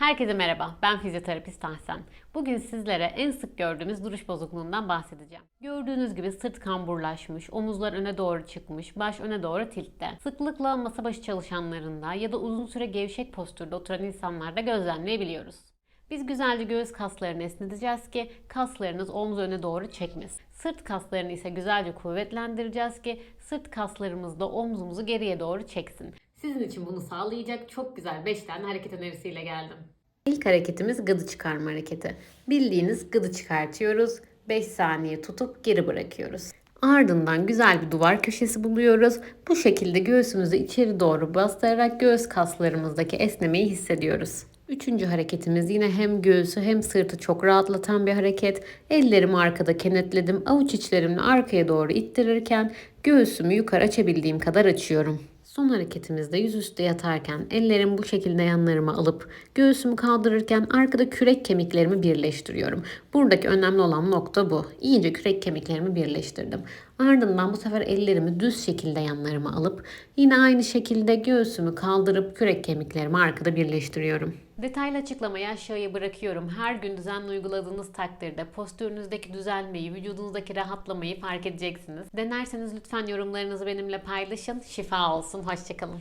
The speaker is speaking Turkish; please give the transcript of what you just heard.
Herkese merhaba, ben fizyoterapist Ahsen. Bugün sizlere en sık gördüğümüz duruş bozukluğundan bahsedeceğim. Gördüğünüz gibi sırt kamburlaşmış, omuzlar öne doğru çıkmış, baş öne doğru tiltte. Sıklıkla masa başı çalışanlarında ya da uzun süre gevşek postürde oturan insanlarda gözlemleyebiliyoruz. Biz güzelce göğüs kaslarını esneteceğiz ki kaslarınız omuz öne doğru çekmesin. Sırt kaslarını ise güzelce kuvvetlendireceğiz ki sırt kaslarımız da omzumuzu geriye doğru çeksin. Sizin için bunu sağlayacak çok güzel 5 tane hareket önerisiyle geldim. İlk hareketimiz gıdı çıkarma hareketi. Bildiğiniz gıdı çıkartıyoruz. 5 saniye tutup geri bırakıyoruz. Ardından güzel bir duvar köşesi buluyoruz. Bu şekilde göğsümüzü içeri doğru bastırarak göğüs kaslarımızdaki esnemeyi hissediyoruz. Üçüncü hareketimiz yine hem göğsü hem sırtı çok rahatlatan bir hareket. Ellerimi arkada kenetledim. Avuç içlerimle arkaya doğru ittirirken göğsümü yukarı açabildiğim kadar açıyorum. Son hareketimizde yüzüstü yatarken ellerimi bu şekilde yanlarıma alıp göğsümü kaldırırken arkada kürek kemiklerimi birleştiriyorum. Buradaki önemli olan nokta bu. İyice kürek kemiklerimi birleştirdim. Ardından bu sefer ellerimi düz şekilde yanlarıma alıp yine aynı şekilde göğsümü kaldırıp kürek kemiklerimi arkada birleştiriyorum. Detaylı açıklamayı aşağıya bırakıyorum. Her gün düzenli uyguladığınız takdirde postürünüzdeki düzelmeyi, vücudunuzdaki rahatlamayı fark edeceksiniz. Denerseniz lütfen yorumlarınızı benimle paylaşın. Şifa olsun. Hoşçakalın.